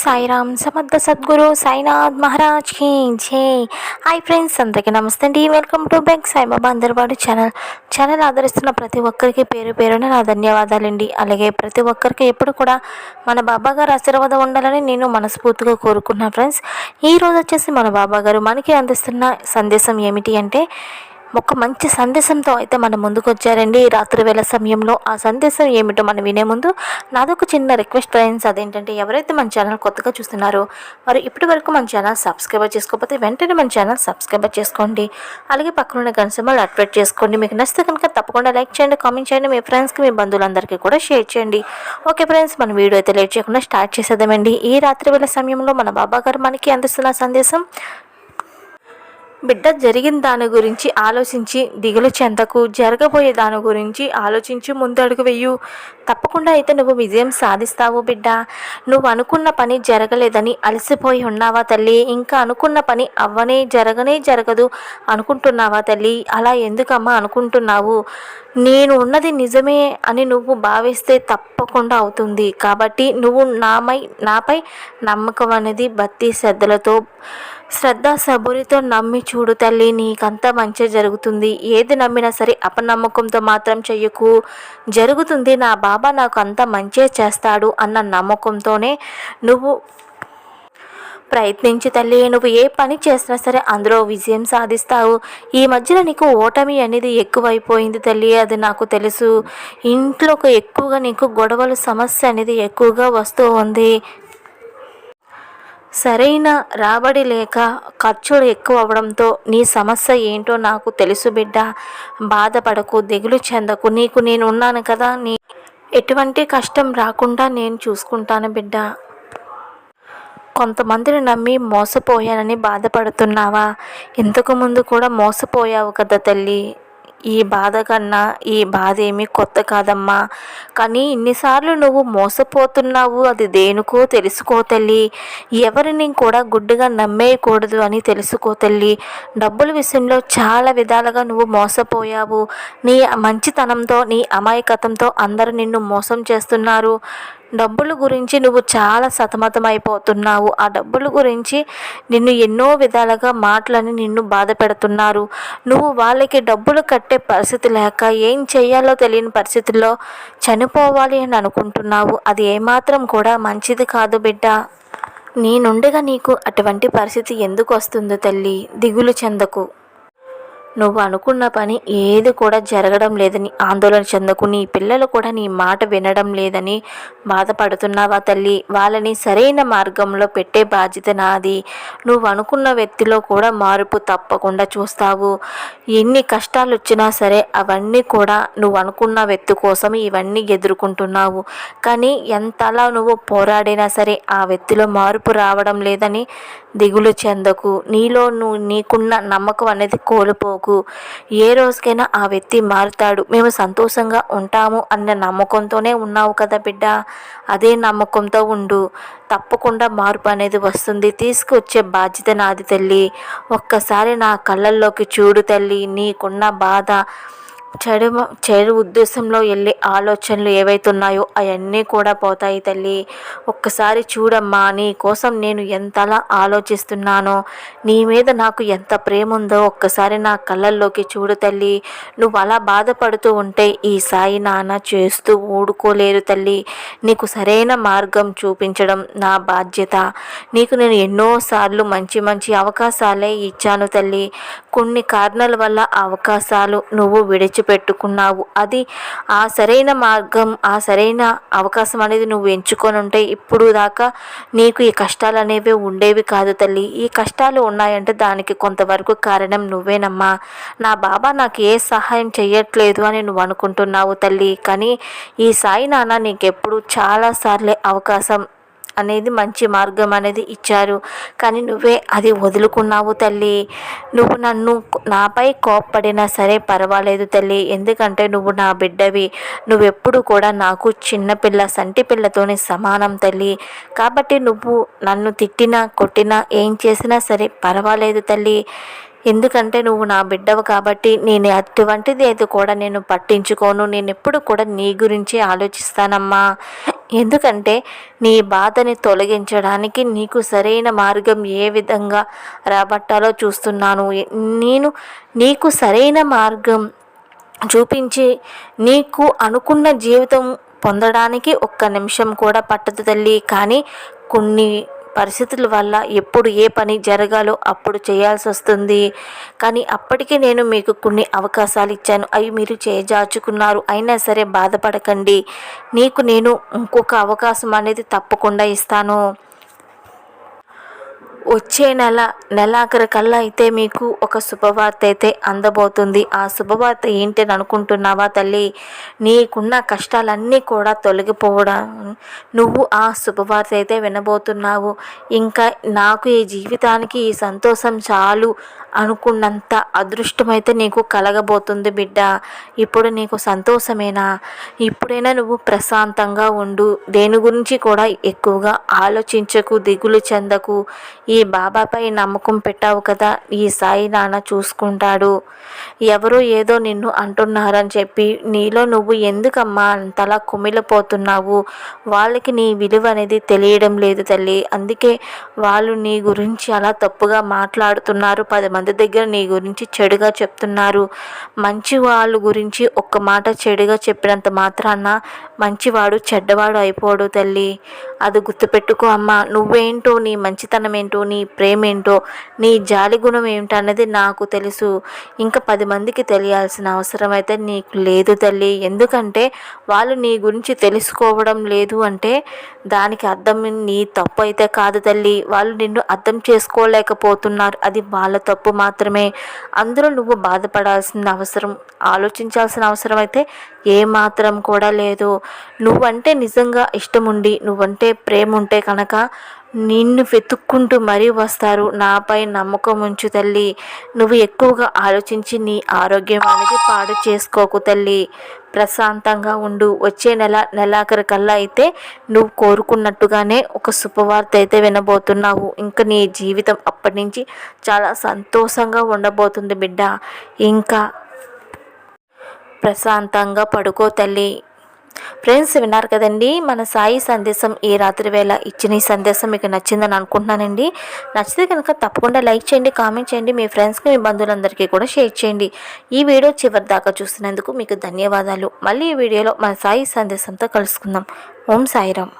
సాయిరామ్ సమర్థ సద్గురు సాయినాథ్ మహారాజ్కి జే. Hi friends అందరికీ నమస్తే అండి. వెల్కమ్ టు బ్యాక్ సాయిబాబా అందరివాడు ఛానల్. ఛానల్ ఆదరిస్తున్న ప్రతి ఒక్కరికి పేరు పేరున నా ధన్యవాదాలండి. అలాగే ప్రతి ఒక్కరికి ఎప్పుడు కూడా మన బాబా గారు ఆశీర్వాదం ఉండాలని నేను మనస్ఫూర్తిగా కోరుకున్నాను ఫ్రెండ్స్. ఈ రోజు వచ్చేసి మన బాబా గారు మనకి అందిస్తున్న సందేశం ఏమిటి అంటే ఒక మంచి సందేశంతో అయితే మన ముందుకు వచ్చారండి ఈ రాత్రి వేళ సమయంలో ఆ సందేశం ఏమిటో మనం వినే ముందు నాదొక చిన్న రిక్వెస్ట్ ఫ్రెండ్స్. అదేంటంటే ఎవరైతే మన ఛానల్ కొత్తగా చూస్తున్నారో వారు ఇప్పటి వరకు మన ఛానల్ సబ్స్క్రైబర్ చేసుకోకపోతే వెంటనే మన ఛానల్ సబ్స్క్రైబర్ చేసుకోండి. అలాగే పక్కనున్న గన్సమల్ అట్వేట్ చేసుకోండి. మీకు నచ్చితే కనుక తప్పకుండా లైక్ చేయండి కామెంట్ చేయండి. మీ ఫ్రెండ్స్కి మీ బంధువులందరికీ కూడా షేర్ చేయండి. ఓకే ఫ్రెండ్స్ మన వీడియో అయితే లేట్ చేయకుండా స్టార్ట్ చేసేద్దామండి. ఈ రాత్రి వేళ సమయంలో మన బాబా గారు మనకి అందిస్తున్న సందేశం బిడ్డ జరిగిన దాని గురించి ఆలోచించి దిగులు చెందకు జరగబోయే దాని గురించి ఆలోచించి ముందడుగు వెయ్యు తప్పకుండా అయితే నువ్వు విజయం సాధిస్తావు బిడ్డ. నువ్వు అనుకున్న పని జరగలేదని అలసిపోయి ఉన్నావా తల్లి? ఇంకా అనుకున్న పని అవ్వనే జరగనే జరగదు అనుకుంటున్నావా తల్లి? అలా ఎందుకమ్మా అనుకుంటున్నావు? నేను ఉన్నది నిజమే అని నువ్వు భావిస్తే తప్పకుండా అవుతుంది. కాబట్టి నువ్వు నామై నాపై నమ్మకం అనేది భక్తి శ్రద్ధలతో శ్రద్ధ సబురితో నమ్మి చూడు తల్లి నీకంతా మంచి జరుగుతుంది. ఏది నమ్మినా సరే అపనమ్మకంతో మాత్రం చెయ్యకు. జరుగుతుంది నా బాబా నాకు అంత మంచే చేస్తాడు అన్న నమ్మకంతోనే నువ్వు ప్రయత్నించి తల్లి నువ్వు ఏ పని చేసినా సరే అందులో విజయం సాధిస్తావు. ఈ మధ్యన నీకు ఓటమి అనేది ఎక్కువైపోయింది తల్లి అది నాకు తెలుసు. ఇంట్లో ఎక్కువగా నీకు గొడవలు సమస్య అనేది ఎక్కువగా వస్తూ ఉంది. సరైన రాబడి లేక ఖర్చులు ఎక్కువ అవడంతో నీ సమస్య ఏంటో నాకు తెలుసు బిడ్డ. బాధపడకు దిగులు చెందకు. నీకు నేను ఉన్నాను కదా. నీ ఎటువంటి కష్టం రాకుండా నేను చూసుకుంటాను బిడ్డ. కొంతమందిని నమ్మి మోసపోయానని బాధపడుతున్నావా? ఇంతకు ముందు కూడా మోసపోయావు కదా తల్లి. ఈ బాధ కన్నా ఈ బాధ ఏమీ కొత్త కాదమ్మా. కానీ ఇన్నిసార్లు నువ్వు మోసపోతున్నావు అది దేనికో తెలుసుకో తల్లి. ఎవరిని కూడా గుడ్డుగా నమ్మేయకూడదు అని తెలుసుకో తల్లి. డబ్బుల విషయంలో చాలా విధాలుగా నువ్వు మోసపోయావు. నీ మంచితనంతో నీ అమాయకతంతో అందరూ నిన్ను మోసం చేస్తున్నారు. డబ్బుల గురించి నువ్వు చాలా సతమతమైపోతున్నావు. ఆ డబ్బుల గురించి నిన్ను ఎన్నో విధాలుగా మాటలని నిన్ను బాధ పెడుతున్నారు. నువ్వు వాళ్ళకి డబ్బులు కట్టే పరిస్థితి లేక ఏం చేయాలో తెలియని పరిస్థితుల్లో చనిపోవాలి అని అనుకుంటున్నావు. అది ఏమాత్రం కూడా మంచిది కాదు బిడ్డ. నేనుండగా నీకు అటువంటి పరిస్థితి ఎందుకు వస్తుందో తల్లి దిగులు చెందకు. నువ్వు అనుకున్న పని ఏది కూడా జరగడం లేదని ఆందోళన చెందకు. నీ పిల్లలు కూడా నీ మాట వినడం లేదని బాధపడుతున్నావా తల్లి? వాళ్ళని సరైన మార్గంలో పెట్టే బాధ్యత నాది. నువ్వు అనుకున్న వ్యక్తిలో కూడా మార్పు తప్పకుండా చూస్తావు. ఎన్ని కష్టాలు వచ్చినా సరే అవన్నీ కూడా నువ్వు అనుకున్న వ్యక్తి కోసం ఇవన్నీ ఎదుర్కొంటున్నావు. కానీ ఎంతలా నువ్వు పోరాడినా సరే ఆ వ్యక్తిలో మార్పు రావడం లేదని దిగులు చెందకు. నీలో నువ్వు నీకున్న నమ్మకం అనేది కోల్పోకు. ఏ రోజుకైనా ఆ వ్యక్తి మారుతాడు. మేము సంతోషంగా ఉంటాము అన్న నమ్మకంతోనే ఉన్నావు కదా బిడ్డ. అదే నమ్మకంతో ఉండు. తప్పకుండా మార్పు అనేది వస్తుంది. తీసుకొచ్చే బాధ్యత నాది తల్లి. ఒక్కసారి నా కళ్ళల్లోకి చూడు తల్లి. నీకున్న బాధ చెడు చెడు ఉద్దేశంలో వెళ్ళే ఆలోచనలు ఏవైతే ఉన్నాయో అవన్నీ కూడా పోతాయి తల్లి. ఒక్కసారి చూడమ్మా నీ కోసం నేను ఎంతలా ఆలోచిస్తున్నానో నీ మీద నాకు ఎంత ప్రేమ ఉందో ఒక్కసారి నా కళ్ళల్లోకి చూడు తల్లి. నువ్వు అలా బాధపడుతూ ఉంటే ఈ సాయి నాన్న చేస్తూ ఊడుకోలేరు తల్లి. నీకు సరైన మార్గం చూపించడం నా బాధ్యత. నీకు నేను ఎన్నోసార్లు మంచి మంచి అవకాశాలే ఇచ్చాను తల్లి. కొన్ని కారణాల వల్ల అవకాశాలు నువ్వు విడిచి పెట్టుకున్నావు అది ఆ సరైన మార్గం ఆ సరైన అవకాశం అనేది నువ్వు ఎంచుకొని ఉంటే ఇప్పుడు దాకా నీకు ఈ కష్టాలు అనేవి ఉండేవి కాదు తల్లి. ఈ కష్టాలు ఉన్నాయంటే దానికి కొంతవరకు కారణం నువ్వేనమ్మా. నా బాబా నాకు ఏ సహాయం చేయట్లేదు అని నువ్వు అనుకుంటున్నావు తల్లి. కానీ ఈ సాయి నాన్న నీకెప్పుడు చాలాసార్లే అవకాశం అనేది మంచి మార్గం అనేది ఇచ్చారు. కానీ నువ్వే అది వదులుకున్నావు తల్లి. నువ్వు నన్ను నాపై కోప్పడినా సరే పర్వాలేదు తల్లి. ఎందుకంటే నువ్వు నా బిడ్డవి. నువ్వెప్పుడు కూడా నాకు చిన్నపిల్ల సంటి పిల్లతోని సమానం తల్లి. కాబట్టి నువ్వు నన్ను తిట్టినా కొట్టినా ఏం చేసినా సరే పర్వాలేదు తల్లి. ఎందుకంటే నువ్వు నా బిడ్డవు కాబట్టి నేను అటువంటిది అయితే కూడా నేను పట్టించుకోను. నేను ఎప్పుడు కూడా నీ గురించి ఆలోచిస్తానమ్మా. ఎందుకంటే నీ బాధని తొలగించడానికి నీకు సరైన మార్గం ఏ విధంగా రాబట్టాలో చూస్తున్నాను. నేను నీకు సరైన మార్గం చూపించి నీకు అనుకున్న జీవితం పొందడానికి ఒక్క నిమిషం కూడా పట్టదు తల్లి. కానీ కొన్ని పరిస్థితుల వల్ల ఎప్పుడు ఏ పని జరగాలో అప్పుడు చేయాల్సి వస్తుంది. కానీ అప్పటికే నేను మీకు కొన్ని అవకాశాలు ఇచ్చాను. అవి మీరు చేజార్చుకున్నారు. అయినా సరే బాధపడకండి. నీకు నేను ఇంకొక అవకాశం అనేది తప్పకుండా ఇస్తాను. వచ్చే నెల నెలాఖరు కల్లా అయితే మీకు ఒక శుభవార్త అయితే అందబోతుంది. ఆ శుభవార్త ఏంటని అనుకుంటున్నావా తల్లి? నీకున్న కష్టాలన్నీ కూడా తొలగిపోవడం? నువ్వు ఆ శుభవార్త అయితే వినబోతున్నావు. ఇంకా నాకు ఈ జీవితానికి ఈ సంతోషం చాలు అనుకున్నంత అదృష్టమైతే నీకు కలగబోతుంది బిడ్డ. ఇప్పుడు నీకు సంతోషమేనా? ఇప్పుడైనా నువ్వు ప్రశాంతంగా ఉండు. దేని గురించి కూడా ఎక్కువగా ఆలోచించకు దిగులు చెందకు. ఈ బాబాపై నమ్మకం పెట్టావు కదా? ఈ సాయి నాన్న చూసుకుంటాడు. ఎవరో ఏదో నిన్ను అంటున్నారని చెప్పి నీలో నువ్వు ఎందుకమ్మా అంతలా కుమిలిపోతున్నావు? వాళ్ళకి నీ విలువ అనేది తెలియడం లేదు తల్లి. అందుకే వాళ్ళు నీ గురించి అలా తప్పుగా మాట్లాడుతున్నారు. పది మంది దగ్గర నీ గురించి చెడుగా చెప్తున్నారు. మంచి వాళ్ళ గురించి ఒక్క మాట చెడుగా చెప్పినంత మాత్రాన మంచివాడు చెడ్డవాడు అయిపోడు తల్లి. అది గుర్తుపెట్టుకో అమ్మ. నువ్వేంటో నీ మంచితనం ఏంటో నీ ప్రేమ ఏంటో నీ జాలి గుణం ఏంటో నాకు తెలుసు. ఇంకా పది మందికి తెలియాల్సిన అవసరం అయితే నీకు లేదు తల్లి. ఎందుకంటే వాళ్ళు నీ గురించి తెలుసుకోవడం లేదు అంటే దానికి అర్థం నీ తప్పు అయితే కాదు తల్లి. వాళ్ళు నిన్ను అర్థం చేసుకోలేకపోతున్నారు. అది వాళ్ళ తప్పు మాత్రమే. అందులో నువ్వు బాధపడాల్సిన అవసరం ఆలోచించాల్సిన అవసరం అయితే ఏమాత్రం కూడా లేదు. నువ్వంటే నిజంగా ఇష్టం ఉండి నువ్వంటే ప్రేమ ఉంటే కనుక నిన్ను వెతుక్కుంటూ మరీ వస్తారు. నాపై నమ్మకం ఉంచు తల్లి. నువ్వు ఎక్కువగా ఆలోచించి నీ ఆరోగ్యం అనేది పాడు చేసుకోకు తల్లి. ప్రశాంతంగా ఉండు. వచ్చే నెల నెలాఖరు కల్లా అయితే నువ్వు కోరుకున్నట్టుగానే ఒక శుభవార్త అయితే వినబోతున్నావు. ఇంకా నీ జీవితం అప్పటి నుంచి చాలా సంతోషంగా ఉండబోతుంది బిడ్డ. ఇంకా ప్రశాంతంగా పడుకో తల్లి. ఫ్రెండ్స్ విన్నారు కదండి మన సాయి సందేశం ఈ రాత్రి వేళ ఇచ్చిన ఈ సందేశం మీకు నచ్చిందని అనుకుంటున్నానండి. నచ్చితే కనుక తప్పకుండా లైక్ చేయండి కామెంట్ చేయండి మీ ఫ్రెండ్స్కి మీ బంధువులందరికీ కూడా షేర్ చేయండి. ఈ వీడియో చివరి దాకా చూసినందుకు మీకు ధన్యవాదాలు. మళ్ళీ ఈ వీడియోలో మన సాయి సందేశంతో కలుసుకుందాం. ఓం సాయిరామ్.